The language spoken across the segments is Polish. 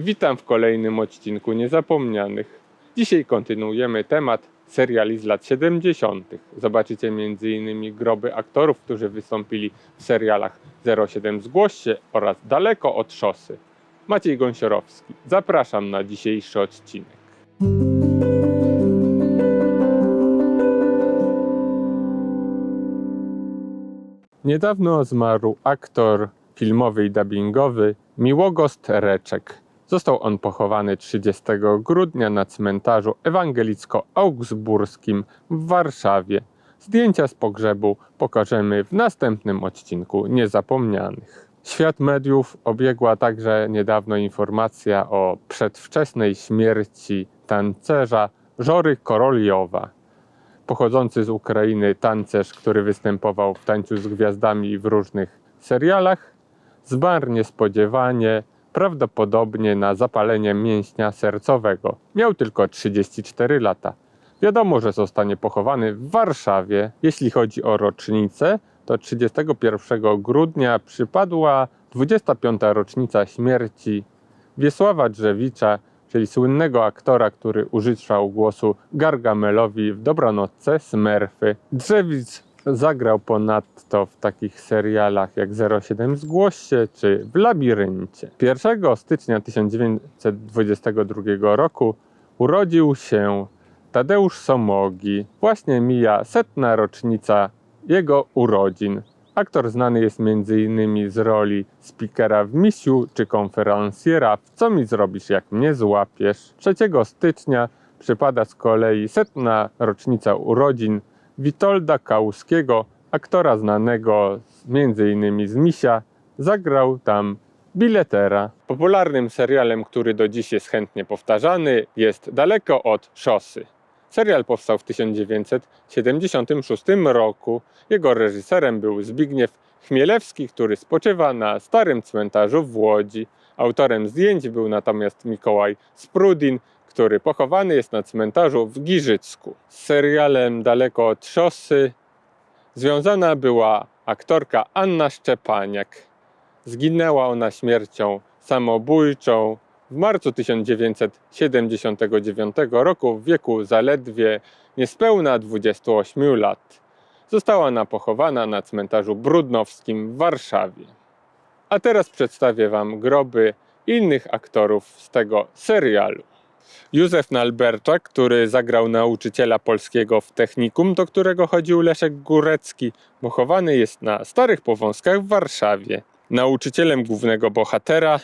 Witam w kolejnym odcinku Niezapomnianych. Dzisiaj kontynuujemy temat seriali z lat 70. Zobaczycie m.in. groby aktorów, którzy wystąpili w serialach 07 Zgłoś się oraz Daleko od szosy. Maciej Gąsiorowski. Zapraszam na dzisiejszy odcinek. Niedawno zmarł aktor filmowy i dubbingowy Miłogost Reczek. Został on pochowany 30 grudnia na cmentarzu ewangelicko-augsburskim w Warszawie. Zdjęcia z pogrzebu pokażemy w następnym odcinku Niezapomnianych. Świat mediów obiegła także niedawno informacja o przedwczesnej śmierci tancerza Żory Koroliowa pochodzący z Ukrainy tancerz, który występował w Tańcu z Gwiazdami w różnych serialach, zmarł niespodziewanie, prawdopodobnie na zapalenie mięśnia sercowego. Miał tylko 34 lata. Wiadomo, że zostanie pochowany w Warszawie. Jeśli chodzi o rocznicę, to 31 grudnia przypadła 25. rocznica śmierci Wiesława Drzewicza, czyli słynnego aktora, który użyczał głosu Gargamelowi w Dobranocce Smurfy. Drzewic zagrał ponadto w takich serialach jak 07 Zgłoś się czy w Labiryncie. 1 stycznia 1922 roku urodził się Tadeusz Somogi. Właśnie mija setna rocznica jego urodzin. Aktor znany jest m.in. z roli speakera w Misiu czy konferencjera w Co mi zrobisz jak mnie złapiesz. 3 stycznia przypada z kolei setna rocznica urodzin Witolda Kałuskiego, aktora znanego m.in. z Misia. Zagrał tam biletera. Popularnym serialem, który do dziś jest chętnie powtarzany, jest Daleko od szosy. Serial powstał w 1976 roku. Jego reżyserem był Zbigniew Chmielewski, który spoczywa na starym cmentarzu w Łodzi. Autorem zdjęć był natomiast Mikołaj Sprudin, który pochowany jest na cmentarzu w Giżycku. Z serialem Daleko od szosy związana była aktorka Anna Szczepaniak. Zginęła ona śmiercią samobójczą w marcu 1979 roku w wieku zaledwie niespełna 28 lat. Została ona pochowana na cmentarzu Brudnowskim w Warszawie. A teraz przedstawię Wam groby innych aktorów z tego serialu. Józef Nalberczak, który zagrał nauczyciela polskiego w technikum, do którego chodził Leszek Górecki, pochowany jest na Starych Powązkach w Warszawie. Nauczycielem głównego bohatera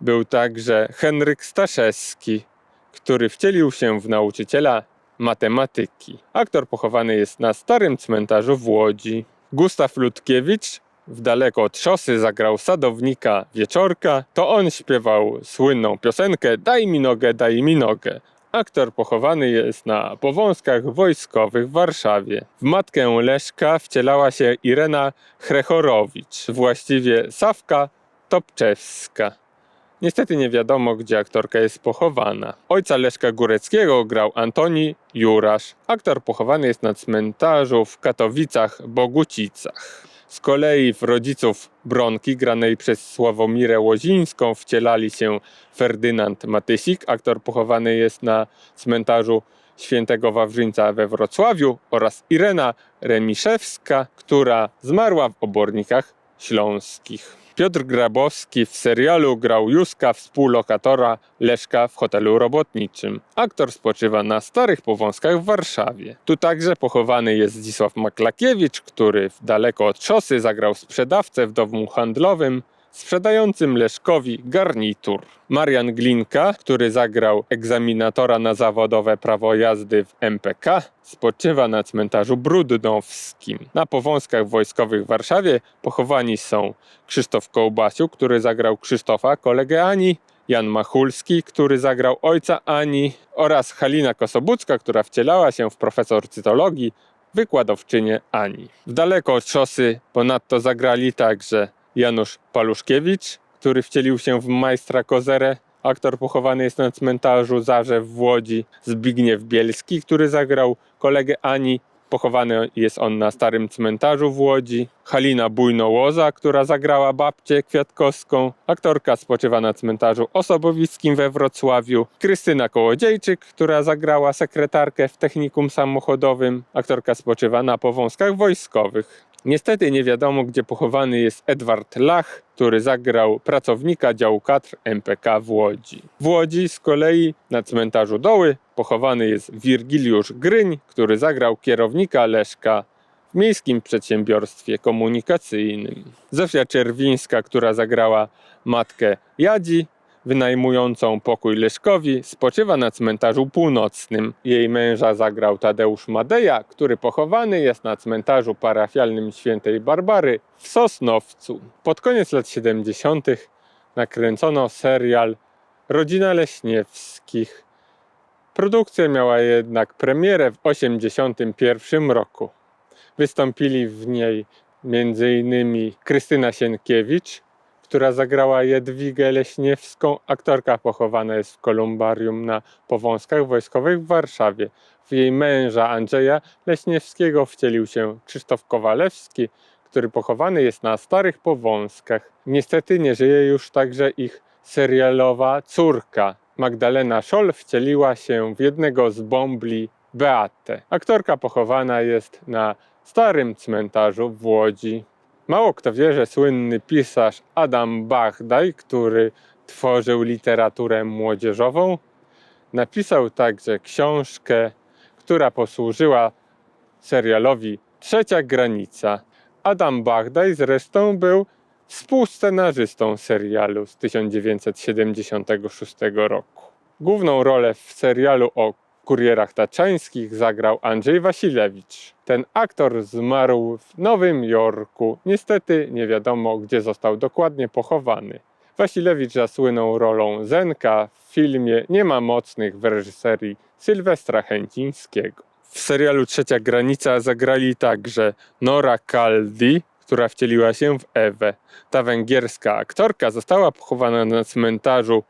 był także Henryk Staszewski, który wcielił się w nauczyciela matematyki. Aktor pochowany jest na starym cmentarzu w Łodzi. Gustaw Ludkiewicz w daleko od szosy zagrał sadownika Wieczorka. To on śpiewał słynną piosenkę Daj mi nogę, daj mi nogę. Aktor pochowany jest na powązkach wojskowych w Warszawie. W matkę Leszka wcielała się Irena Chrechorowicz, właściwie Sawka Topczewska. Niestety nie wiadomo, gdzie aktorka jest pochowana. Ojca Leszka Góreckiego grał Antoni Jurasz. Aktor pochowany jest na cmentarzu w Katowicach Bogucicach. Z kolei w rodziców Bronki, granej przez Sławomirę Łozińską, wcielali się Ferdynand Matysik. Aktor pochowany jest na cmentarzu Świętego Wawrzyńca we Wrocławiu oraz Irena Remiszewska, która zmarła w obornikach śląskich. Piotr Grabowski w serialu grał Józka, współlokatora Leszka w hotelu robotniczym. Aktor spoczywa na Starych Powązkach w Warszawie. Tu także pochowany jest Zdzisław Maklakiewicz, który w daleko od szosy zagrał sprzedawcę w domu handlowym sprzedającym Leszkowi garnitur. Marian Glinka, który zagrał egzaminatora na zawodowe prawo jazdy w MPK, spoczywa na cmentarzu Brudnowskim. Na powązkach wojskowych w Warszawie pochowani są Krzysztof Kołbasiuk, który zagrał Krzysztofa, kolegę Ani, Jan Machulski, który zagrał ojca Ani oraz Halina Kosobucka, która wcielała się w profesor cytologii, wykładowczynię Ani. W daleko od szosy ponadto zagrali także Janusz Paluszkiewicz, który wcielił się w majstra Kozerę. Aktor pochowany jest na cmentarzu Zarzew w Łodzi. Zbigniew Bielski, który zagrał kolegę Ani Pochowany jest on na starym cmentarzu w Łodzi. Halina Bujnołoza, która zagrała babcię Kwiatkowską. Aktorka spoczywa na cmentarzu Osobowickim we Wrocławiu. Krystyna Kołodziejczyk, która zagrała sekretarkę w technikum samochodowym. Aktorka spoczywa na Powązkach Wojskowych. Niestety nie wiadomo, gdzie pochowany jest Edward Lach, który zagrał pracownika działu kadr MPK w Łodzi. W Łodzi z kolei na cmentarzu Doły pochowany jest Wirgiliusz Gryń, który zagrał kierownika Leszka w Miejskim Przedsiębiorstwie Komunikacyjnym. Zofia Czerwińska, która zagrała matkę Jadzi, wynajmującą pokój Leszkowi, spoczywa na cmentarzu północnym. Jej męża zagrał Tadeusz Madeja, który pochowany jest na cmentarzu parafialnym świętej Barbary w Sosnowcu. Pod koniec lat 70. nakręcono serial Rodzina Leśniewskich. Produkcja miała jednak premierę w 1981 roku. Wystąpili w niej m.in. Krystyna Sienkiewicz, która zagrała Jadwigę Leśniewską. Aktorka pochowana jest w kolumbarium na Powązkach Wojskowych w Warszawie. W jej męża Andrzeja Leśniewskiego wcielił się Krzysztof Kowalewski, który pochowany jest na Starych Powązkach. Niestety nie żyje już także ich serialowa córka. Magdalena Scholl wcieliła się w jednego z bombli Beatę. Aktorka pochowana jest na Starym Cmentarzu w Łodzi. Mało kto wie, że słynny pisarz Adam Bachdaj, który tworzył literaturę młodzieżową, napisał także książkę, która posłużyła serialowi Trzecia Granica. Adam Bachdaj zresztą był współscenarzystą serialu z 1976 roku. Główną rolę w serialu o kurierach taczańskich zagrał Andrzej Wasilewicz. Ten aktor zmarł w Nowym Jorku. Niestety nie wiadomo, gdzie został dokładnie pochowany. Wasilewicz zasłynął rolą Zenka w filmie Nie ma mocnych w reżyserii Sylwestra Chęcińskiego. W serialu Trzecia Granica zagrali także Nora Kaldi, która wcieliła się w Ewę. Ta węgierska aktorka została pochowana na cmentarzu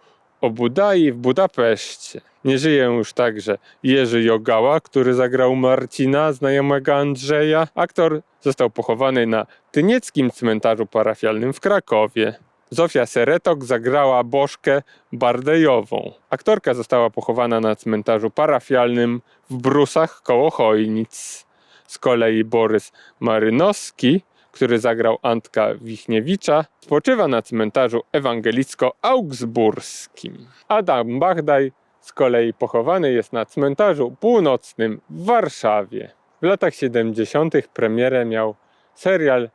Obudai w Budapeszcie. Nie żyje już także Jerzy Jogała, który zagrał Marcina, znajomego Andrzeja. Aktor został pochowany na Tynieckim cmentarzu parafialnym w Krakowie. Zofia Seretok zagrała Bożkę Bardejową. Aktorka została pochowana na cmentarzu parafialnym w Brusach koło Chojnic. Z kolei Borys Marynowski, który zagrał Antka Wichniewicza, spoczywa na cmentarzu ewangelicko-augsburskim. Adam Bachdaj z kolei pochowany jest na cmentarzu północnym w Warszawie. W latach 70. premierę miał serial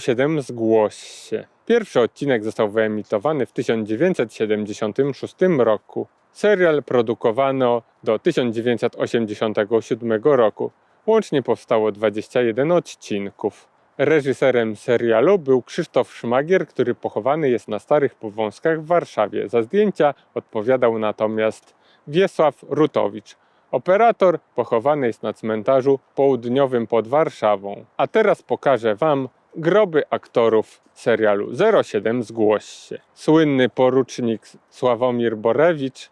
07 Zgłoś się. Pierwszy odcinek został wyemitowany w 1976 roku. Serial produkowano do 1987 roku. Łącznie powstało 21 odcinków. Reżyserem serialu był Krzysztof Szmagier, który pochowany jest na Starych Powązkach w Warszawie. Za zdjęcia odpowiadał natomiast Wiesław Rutowicz. Operator pochowany jest na cmentarzu południowym pod Warszawą. A teraz pokażę Wam groby aktorów serialu 07 Zgłoś się. Słynny porucznik Sławomir Borewicz,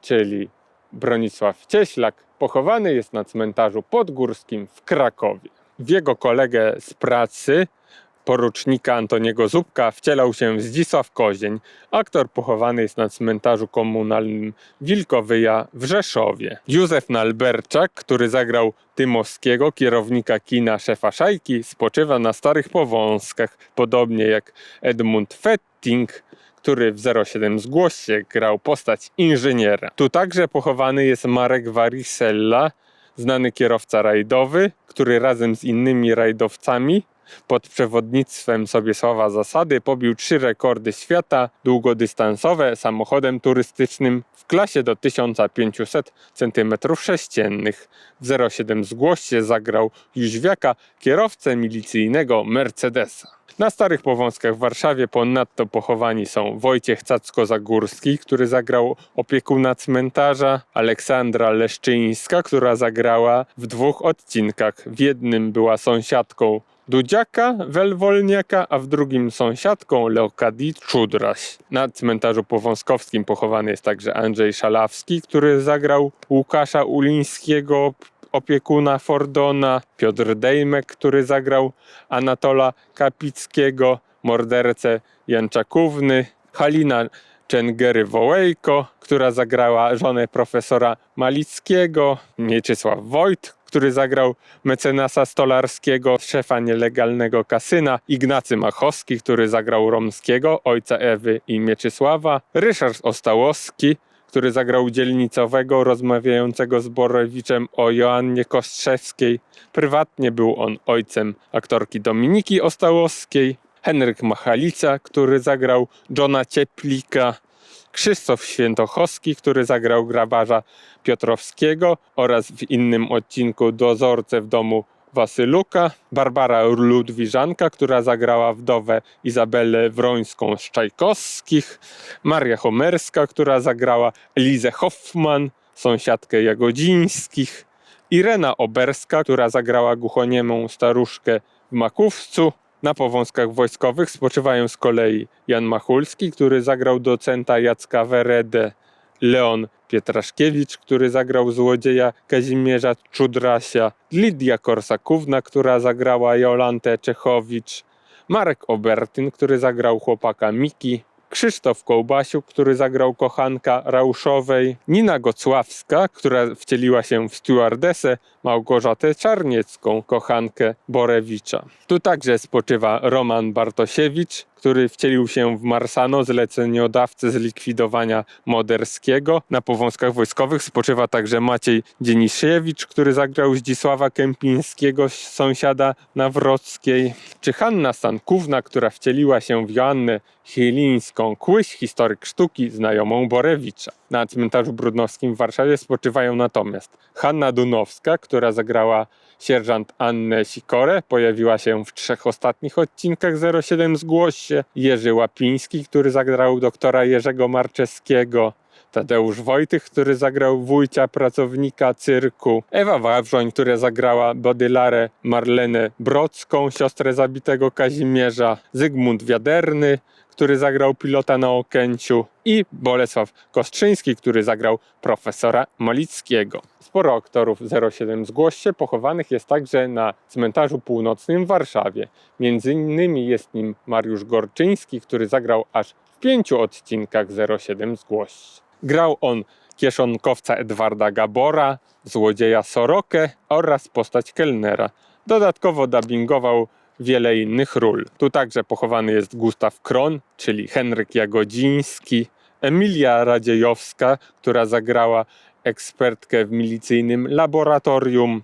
czyli Bronisław Cieślak, pochowany jest na cmentarzu podgórskim w Krakowie. W jego kolegę z pracy, porucznika Antoniego Zubka, wcielał się Zdzisław Kozień. Aktor pochowany jest na cmentarzu komunalnym Wilkowyja w Rzeszowie. Józef Nalberczak, który zagrał Tymowskiego, kierownika kina szefa Szajki, spoczywa na Starych Powązkach, podobnie jak Edmund Fetting, który w 07 Zgłoś się grał postać inżyniera. Tu także pochowany jest Marek Varisella, znany kierowca rajdowy, który razem z innymi rajdowcami pod przewodnictwem Sobiesława Zasady pobił trzy rekordy świata długodystansowe samochodem turystycznym w klasie do 1500 cm3. W 07 Zgłoś się zagrał Jóźwiaka, kierowcę milicyjnego Mercedesa. Na Starych Powązkach w Warszawie ponadto pochowani są Wojciech Cacko-Zagórski, który zagrał opiekuna cmentarza, Aleksandra Leszczyńska, która zagrała w dwóch odcinkach. W jednym była sąsiadką Dudziaka, Welwolniaka, a w drugim sąsiadką Leokadii Czudraś. Na cmentarzu powązkowskim pochowany jest także Andrzej Szalawski, który zagrał Łukasza Ulińskiego opiekuna Fordona, Piotr Dejmek, który zagrał Anatola Kapickiego, mordercę Janczakówny, Halina Czengery-Wołejko, która zagrała żonę profesora Malickiego, Mieczysław Wojt, który zagrał mecenasa stolarskiego, szefa nielegalnego kasyna, Ignacy Machowski, który zagrał Romskiego, ojca Ewy i Mieczysława, Ryszard Ostałowski, który zagrał dzielnicowego rozmawiającego z Borowiczem o Joannie Kostrzewskiej. Prywatnie był on ojcem aktorki Dominiki Ostałowskiej. Henryk Machalica, który zagrał Johna Cieplika. Krzysztof Świętochowski, który zagrał grabarza Piotrowskiego oraz w innym odcinku Dozorcę w domu Wasyluka, Barbara Ludwiżanka, która zagrała wdowę Izabelę Wrońską z Czajkowskich, Maria Homerska, która zagrała Elizę Hoffman, sąsiadkę Jagodzińskich, Irena Oberska, która zagrała głuchoniemą staruszkę w Makówcu. Na powązkach wojskowych spoczywają z kolei Jan Machulski, który zagrał docenta Jacka Weredę, Leon Pietraszkiewicz, który zagrał złodzieja Kazimierza Czudrasia, Lidia Korsakówna, która zagrała Jolantę Czechowicz, Marek Obertyn, który zagrał chłopaka Miki, Krzysztof Kołbasiuk, który zagrał kochanka Rauszowej, Nina Gocławska, która wcieliła się w stewardesę, Małgorzatę Czarniecką, kochankę Borewicza. Tu także spoczywa Roman Bartosiewicz, który wcielił się w Marsano, zleceniodawcę zlikwidowania Moderskiego. Na powązkach wojskowych spoczywa także Maciej Dzienisiewicz, który zagrał Zdzisława Kępińskiego, sąsiada Nawrockiej. Czy Hanna Stankówna, która wcieliła się w Joannę Chilińską, Kłyś, historyk sztuki, znajomą Borewicza. Na cmentarzu brudnowskim w Warszawie spoczywają natomiast Hanna Dunowska, która zagrała sierżant Annę Sikorę, pojawiła się w trzech ostatnich odcinkach 07 Zgłoś Jerzy Łapiński, który zagrał doktora Jerzego Marczeskiego, Tadeusz Wojtych, który zagrał wójcia pracownika cyrku, Ewa Wawrzoń, która zagrała Bodylarę Marlenę Brodzką, siostrę zabitego Kazimierza, Zygmunt Wiaderny, który zagrał pilota na Okęciu i Bolesław Kostrzyński, który zagrał profesora Malickiego. Sporo aktorów 07 Zgłoś się pochowanych jest także na cmentarzu północnym w Warszawie. Między innymi jest nim Mariusz Gorczyński, który zagrał aż w pięciu odcinkach 07 Zgłoś. Grał on kieszonkowca Edwarda Gabora, złodzieja Sorokę oraz postać kelnera. Dodatkowo dubbingował wiele innych ról. Tu także pochowany jest Gustaw Kron, czyli Henryk Jagodziński, Emilia Radziejowska, która zagrała ekspertkę w milicyjnym laboratorium,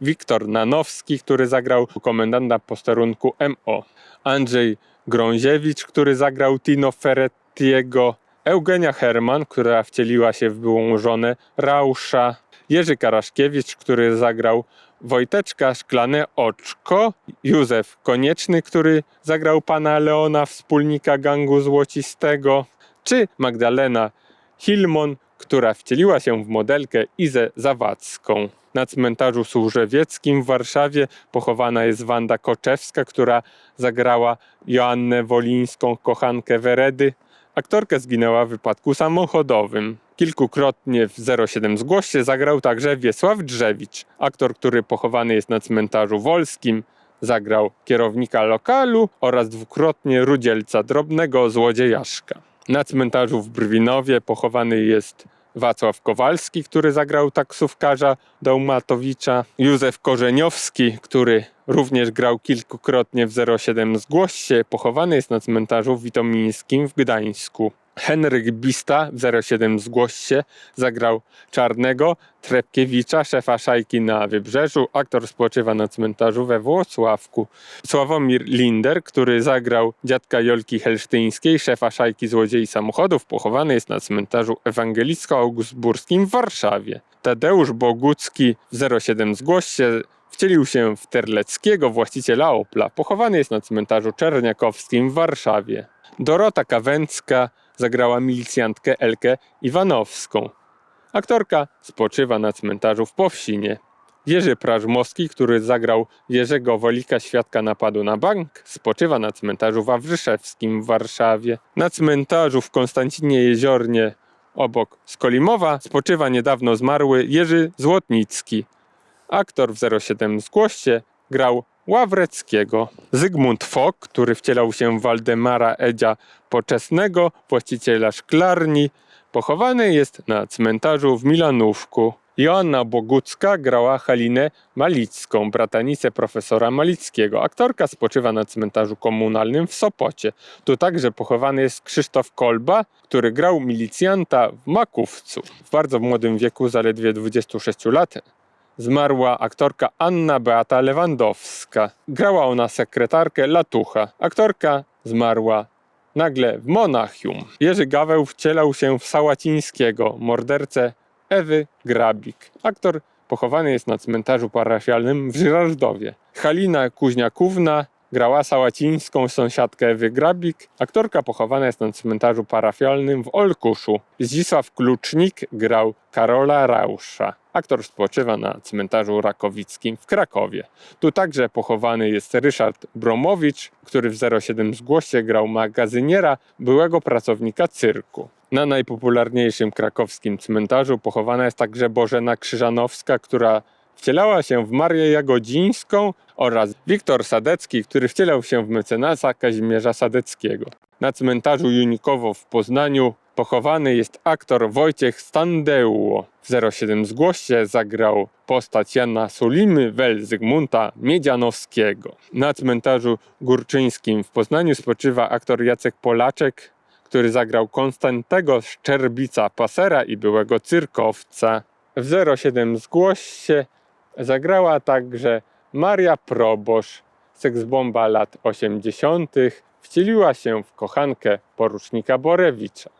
Wiktor Nanowski, który zagrał komendanta posterunku MO, Andrzej Grąziewicz, który zagrał Tino Ferrettiego, Eugenia Herman, która wcieliła się w byłą żonę Rausza, Jerzy Karaszkiewicz, który zagrał Wojteczka Szklane Oczko, Józef Konieczny, który zagrał pana Leona, wspólnika gangu złocistego, czy Magdalena Hilmon, która wcieliła się w modelkę Izę Zawadzką. Na cmentarzu Służewieckim w Warszawie pochowana jest Wanda Koczewska, która zagrała Joannę Wolińską, kochankę Weredy. Aktorka zginęła w wypadku samochodowym. Kilkukrotnie w 07 Zgłoś się zagrał także Wiesław Drzewicz, aktor, który pochowany jest na cmentarzu wolskim. Zagrał kierownika lokalu oraz dwukrotnie rudzielca drobnego złodziejaszka. Na cmentarzu w Brwinowie pochowany jest Wacław Kowalski, który zagrał taksówkarza Dałmatowicza, Józef Korzeniowski, który również grał kilkukrotnie w 07 Zgłoś się, pochowany jest na cmentarzu witomińskim w Gdańsku. Henryk Bista w 07 Zgłoś się zagrał Czarnego, Trepkiewicza, szefa szajki na Wybrzeżu. Aktor spoczywa na cmentarzu we Włocławku. Sławomir Linder, który zagrał dziadka Jolki Helsztyńskiej, szefa szajki złodziei samochodów, pochowany jest na cmentarzu ewangelicko-augustburskim w Warszawie. Tadeusz Bogucki w 07 Zgłoś się wcielił się w Terleckiego, właściciela Opla. Pochowany jest na cmentarzu Czerniakowskim w Warszawie. Dorota Kawęcka zagrała milicjantkę Elkę Iwanowską. Aktorka spoczywa na cmentarzu w Powsinie. Jerzy Prażmowski, który zagrał Jerzego Wolika, świadka napadu na bank, spoczywa na cmentarzu Wawrzyszewskim w Warszawie. Na cmentarzu w Konstancinie Jeziornie obok Skolimowa spoczywa niedawno zmarły Jerzy Złotnicki, Aktor w 07 Zgłoście grał Ławreckiego. Zygmunt Fok, który wcielał się w Waldemara Edzia Poczesnego, właściciela szklarni, pochowany jest na cmentarzu w Milanówku. Joanna Bogucka grała Halinę Malicką, bratanicę profesora Malickiego. Aktorka spoczywa na cmentarzu komunalnym w Sopocie. Tu także pochowany jest Krzysztof Kolba, który grał milicjanta w Makówcu. W bardzo młodym wieku, zaledwie 26 lat, zmarła aktorka Anna Beata Lewandowska. Grała ona sekretarkę Latucha. Aktorka zmarła nagle w Monachium. Jerzy Gaweł wcielał się w Sałacińskiego, mordercę Ewy Grabik. Aktor pochowany jest na cmentarzu parafialnym w Żyrardowie. Halina Kuźniakówna grała sałacińską sąsiadkę Ewy Grabik. Aktorka pochowana jest na cmentarzu parafialnym w Olkuszu. Zdzisław Klucznik grał Karola Rausza. Aktor spoczywa na cmentarzu rakowickim w Krakowie. Tu także pochowany jest Ryszard Bromowicz, który w 07 Zgłoście grał magazyniera, byłego pracownika cyrku. Na najpopularniejszym krakowskim cmentarzu pochowana jest także Bożena Krzyżanowska, która wcielała się w Marię Jagodzińską oraz Wiktor Sadecki, który wcielał się w mecenasa Kazimierza Sadeckiego. Na cmentarzu Junikowo w Poznaniu pochowany jest aktor Wojciech Standeuło. W 07 Zgłoście zagrał postać Jana Sulimy wel Zygmunta Miedzianowskiego. Na cmentarzu Górczyńskim w Poznaniu spoczywa aktor Jacek Polaczek, który zagrał Konstantego Szczerbica Pasera i byłego cyrkowca. W 07 Zgłoście zagrała także Maria Probosz, seksbomba lat 80. Wcieliła się w kochankę porucznika Borewicza.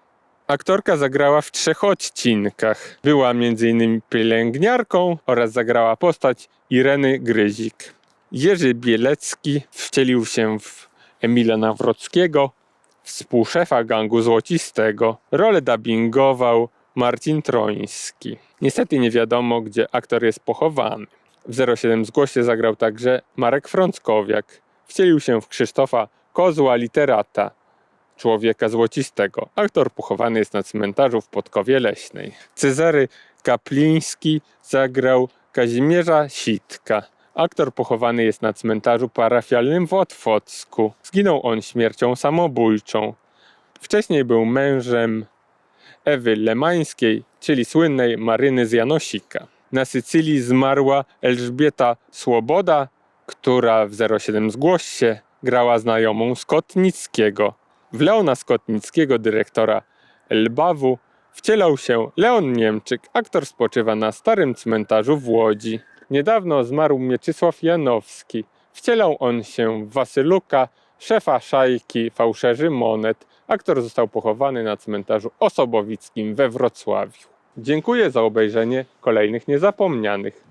Aktorka zagrała w trzech odcinkach. Była m.in. pielęgniarką oraz zagrała postać Ireny Gryzik. Jerzy Bielecki wcielił się w Emila Nawrockiego, współszefa gangu złocistego. Rolę dubbingował Marcin Troński. Niestety nie wiadomo, gdzie aktor jest pochowany. W 07 Zgłoście zagrał także Marek Frąckowiak. Wcielił się w Krzysztofa Kozła Literata, człowieka złocistego. Aktor pochowany jest na cmentarzu w Podkowie Leśnej. Cezary Kapliński zagrał Kazimierza Sitka. Aktor pochowany jest na cmentarzu parafialnym w Otwocku. Zginął on śmiercią samobójczą. Wcześniej był mężem Ewy Lemańskiej, czyli słynnej Maryny z Janosika. Na Sycylii zmarła Elżbieta Słoboda, która w 07 Zgłoście grała znajomą Skotnickiego. W Leona Skotnickiego, dyrektora Elbawu, wcielał się Leon Niemczyk. Aktor spoczywa na starym cmentarzu w Łodzi. Niedawno zmarł Mieczysław Janowski. Wcielał on się w Wasyluka, szefa szajki fałszerzy monet. Aktor został pochowany na cmentarzu osobowickim we Wrocławiu. Dziękuję za obejrzenie kolejnych niezapomnianych.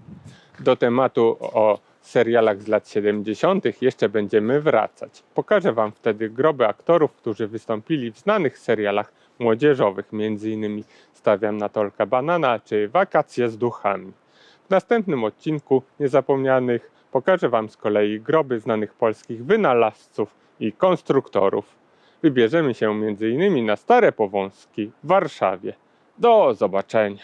Do tematu o serialach z lat 70. jeszcze będziemy wracać. Pokażę Wam wtedy groby aktorów, którzy wystąpili w znanych serialach młodzieżowych, m.in. Stawiam na Tolka Banana czy Wakacje z duchami. W następnym odcinku Niezapomnianych pokażę Wam z kolei groby znanych polskich wynalazców i konstruktorów. Wybierzemy się m.in. na Stare Powązki w Warszawie. Do zobaczenia.